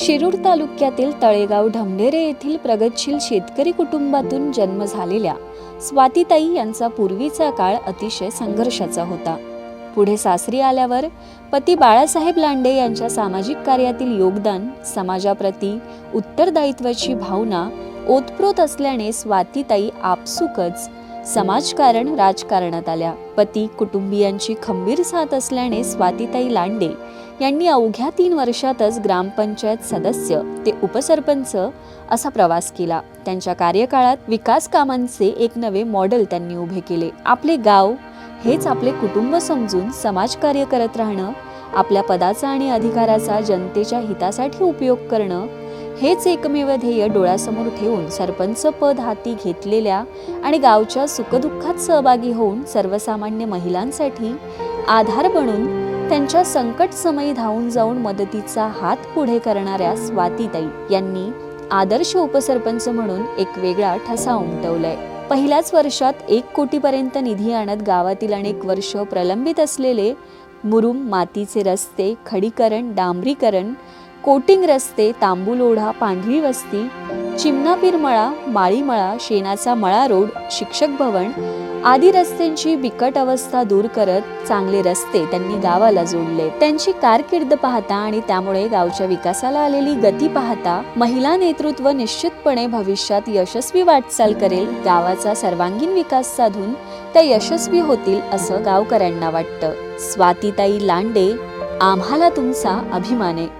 शिरूर तालुक्यातील तळेगाव ढमढेरे येथील प्रगतशील शेतकरी कुटुंबातून जन्म झालेल्या स्वातीताई यांचा पूर्वीचा काळ अतिशय संघर्षाचा होता. पुढे सासरी आल्यावर पती बाळासाहेब लांडे यांच्या सामाजिक कार्यातील योगदान समाजाप्रती उत्तरदायित्वाची भावना ओतप्रोत असल्याने स्वातीताई आपसुकच समाजकारण राजकारणात आल्या. पती कुटुंबियांची खंबीर साथ असल्याने स्वातीताई लांडे यांनी अवघ्या तीन वर्षातच ग्रामपंचायत सदस्य ते उपसरपंच असा प्रवास केला. त्यांच्या कार्यकाळात विकास कामांचे एक नवे मॉडेल त्यांनी उभे केले. आपले गाव हेच आपले कुटुंब समजून समाजकार्य करत राहणं आपल्या पदाचा आणि अधिकाराचा जनतेच्या हितासाठी उपयोग करणं हेच एकमेव ध्येय डोळ्यासमोर ठेवून सरपंच पद हाती घेतलेल्या आणि गावच्या सुखदुःखात सहभागी होऊन सर्वसामान्य महिलांसाठी आधार बनून त्यांच्या संकट समयी धावून जाऊन मदतीचा हात पुढे करणाऱ्या स्वातीताई यांनी आदर्श उपसरपंच म्हणून एक वेगळा ठसा उमटवलाय. पहिल्याच वर्षात एक कोटीपर्यंत निधी आणत गावातील अनेक वर्ष प्रलंबित असलेले मुरुम मातीचे रस्ते खडीकरण डांबरीकरण कोटिंग रस्ते तांबूलोढा पांढरी वस्ती चिमणापीर मळा माळीमळा शेणाचा मळा रोड शिक्षक भवन आदी रस्त्यांची बिकट अवस्था दूर करत चांगले रस्ते त्यांनी गावाला जोडले. त्यांची कारकीर्द पाहता आणि त्यामुळे गावच्या विकासाला आलेली गती पाहता महिला नेतृत्व निश्चितपणे भविष्यात यशस्वी वाटचाल करेल. गावाचा सर्वांगीण विकास साधून त्या यशस्वी होतील असं गावकऱ्यांना वाटतं. स्वातीताई लांडे आम्हाला तुमचा अभिमान. आहे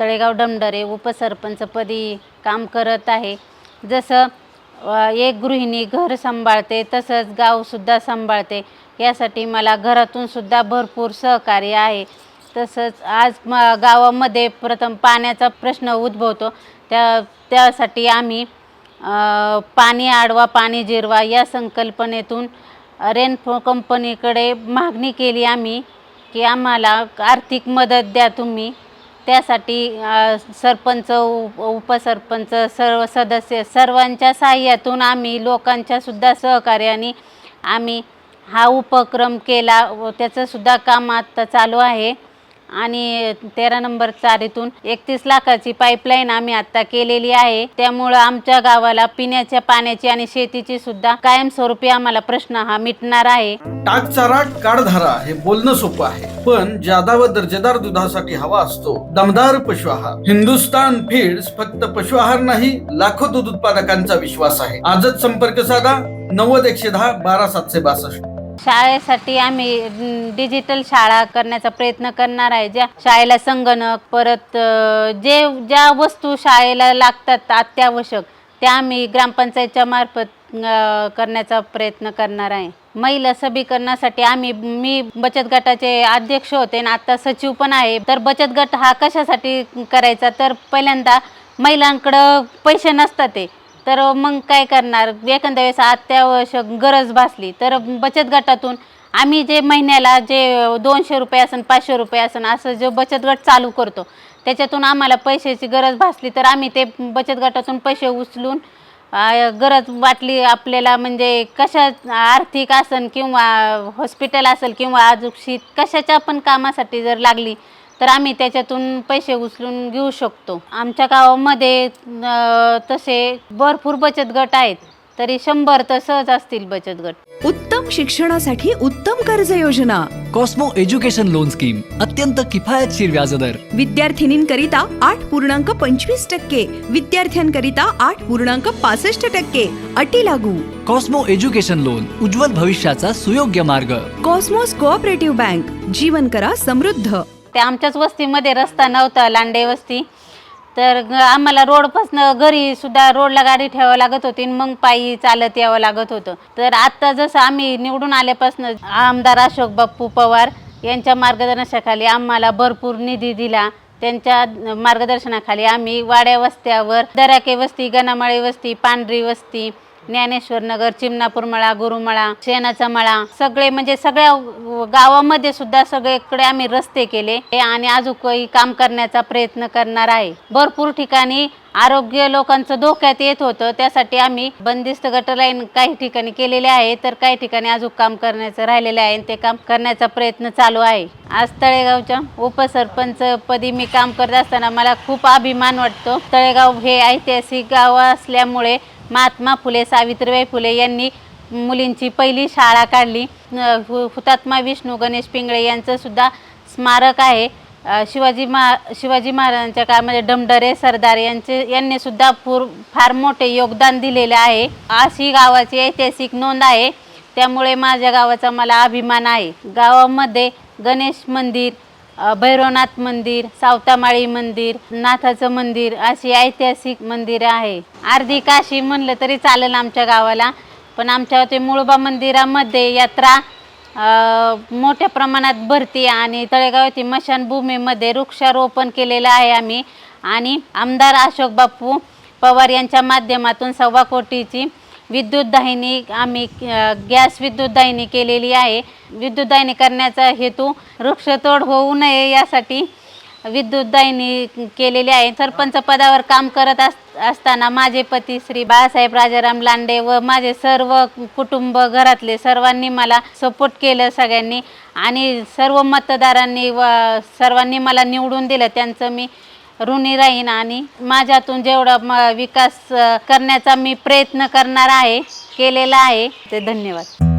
तळेगाव डमडरे उपसरपंचपदी काम करत आहे. जसं एक गृहिणी घर सांभाळते तसंच गावसुद्धा सांभाळते. यासाठी मला घरातूनसुद्धा भरपूर सहकार्य आहे. तसंच आज म गावामध्ये प्रथम पाण्याचा प्रश्न उद्भवतो. त्या त्यासाठी आम्ही पाणी आडवा पाणी जिरवा या संकल्पनेतून रेनफो कंपनीकडे मागणी केली आम्ही की आम्हाला आर्थिक मदत द्या तुम्ही. त्यासाठी सरपंच उप उपसरपंच सर्व सदस्य सर्वांच्या साह्यातून आम्ही लोकांच्यासुद्धा सहकार्याने आम्ही हा उपक्रम केला. व त्याचंसुद्धा काम आत्ता चालू आहे. आणि तेरा नंबर चारीतून एकतीस लाखाची पाईपलाईन आम्ही आता केलेली आहे. त्यामुळं आमच्या गावाला पिण्याच्या पाण्याची आणि शेतीची सुद्धा कायमस्वरूपी आम्हाला प्रश्न हा मिटणार आहे. टाक चारा काढधारा हे बोलणं सोपं आहे. पण जादा व दर्जेदार दुधासाठी हवा असतो. दमदार पशु आहार हिंदुस्तान फीड्स फक्त पशु आहार नाही लाखो दूध उत्पादकांचा विश्वास आहे. आजच संपर्क साधा. नव्वद एकशे दहा बारा सातशे बासष्ट. शाळेसाठी आम्ही डिजिटल शाळा करण्याचा प्रयत्न करणार आहे. ज्या शाळेला संगणक परत जे ज्या वस्तू शाळेला लागतात अत्यावश्यक त्या आम्ही ग्रामपंचायतच्या मार्फत करण्याचा प्रयत्न करणार आहे. महिला सबीकरणासाठी आम्ही मी बचत गटाचे अध्यक्ष होते आणि आता सचिव पण आहे. तर बचत गट हा कशासाठी करायचा? तर पहिल्यांदा महिलांकडं पैसे नसतात ते. तर मग काय करणार? एखाद्या वेळेस अत्यावश्यक गरज भासली तर बचत गटातून आम्ही जे महिन्याला जे दोनशे रुपये असन पाचशे रुपये असन असं जो बचत गट चालू करतो त्याच्यातून आम्हाला पैशाची गरज भासली तर आम्ही ते बचत गटातून पैसे उचलून गरज वाटली आपल्याला म्हणजे कशा आर्थिक असन किंवा हॉस्पिटल असेल किंवा अजुक्षित कशाच्या पण कामासाठी जर लागली तर आम्ही त्याच्यातून पैसे उचलून घेऊ शकतो. आमच्या गावामध्ये तसे भरपूर बचत गट आहेत तरी शंभर तर सहज असतील बचत गट. उत्तम शिक्षणासाठी उत्तम कर्ज योजना. कॉस्मो एज्युकेशन लोन स्कीम अत्यंत किफायतशीर व्याजदर. विद्यार्थिनींकरिता आठ पूर्णांक पंचवीस टक्के विद्यार्थ्यांकरिता आठ पूर्णांक पासष्ट टक्के अटी लागू. कॉस्मो एज्युकेशन लोन उज्ज्वल भविष्याचा सुयोग्य मार्ग. कॉस्मोस कोऑपरेटिव्ह बँक जीवन करा समृद्ध. ते आमच्याच वस्तीमध्ये रस्ता नव्हता लांडे वस्ती. तर ग- आम्हाला रोडपासनं घरी सुद्धा रोडला गाडी ठेवावं लागत होती आणि मग पायी चालत यावं लागत होतं. तर आत्ता जसं आम्ही निवडून आल्यापासून आमदार अशोक बाप्पू पवार यांच्या मार्गदर्शनाखाली आम्हाला भरपूर निधी दिला. त्यांच्या मार्गदर्शनाखाली आम्ही वाड्या वस्त्यावर दराके वस्ती गणामाळी वस्ती पांढरी वस्ती ज्ञानेश्वर नगर चिमणापूर मळा गुरुमळा शेणाचा मळा सगळे म्हणजे सगळ्या गावामध्ये सुद्धा सगळीकडे आम्ही रस्ते केले. आणि अजूनही काम करण्याचा प्रयत्न करणार आहे. भरपूर ठिकाणी आरोग्य लोकांचं धोक्यात येत होतं. त्यासाठी आम्ही बंदिस्त गटर लाईन काही ठिकाणी केलेले आहे. तर काही ठिकाणी अजून काम करण्याचं राहिलेलं आहे आणि ते काम करण्याचा प्रयत्न चालू आहे. आज तळेगावच्या उपसरपंच पदी मी काम करत असताना मला खूप अभिमान वाटतो. तळेगाव हे ऐतिहासिक गाव असल्यामुळे महात्मा फुले सावित्रीबाई फुले यांनी मुलींची पहिली शाळा काढली. हुतात्मा विष्णू गणेश पिंगळे यांचंसुद्धा स्मारक आहे. शिवाजी महा शिवाजी महाराजांच्या काळामध्ये डमडरे सरदार यांचे यांनीसुद्धा पूर फार मोठे योगदान दिलेले आहे. अशी गावाची ऐतिहासिक नोंद आहे. त्यामुळे माझ्या गावाचा मला अभिमान आहे. गावामध्ये गणेश मंदिर भैरवनाथ मंदिर सावतामाळी मंदिर नाथाचं मंदिर अशी ऐतिहासिक मंदिरं आहे. अर्धी काशी म्हणलं तरी चालेल आमच्या गावाला पण आमच्या ते मुळबा मंदिरामध्ये यात्रा मोठ्या प्रमाणात भरती आणि तळेगाव येथील मशानभूमीमध्ये वृक्षारोपण केलेलं आहे आम्ही. आणि आमदार अशोक बापू पवार यांच्या माध्यमातून सव्वा कोटीची विद्युत दाहिनी आम्ही गॅस विद्युत दाहिनी केलेली आहे. विद्युत दाहिनी करण्याचा हेतू वृक्षतोड होऊ नये यासाठी विद्युत दाहिनी केलेली आहे. सरपंच पदावर काम करत अस असताना माझे पती श्री बाळासाहेब राजाराम लांडे व माझे सर्व कुटुंब घरातले सर्वांनी मला सपोर्ट केलं सगळ्यांनी. आणि सर्व मतदारांनी व सर्वांनी मला निवडून दिलं. त्यांचं मी ऋणी राहीन आणि माझ्यातून जेवढा म विकास अ, करण्याचा मी प्रयत्न करणार आहे केलेला आहे ते धन्यवाद.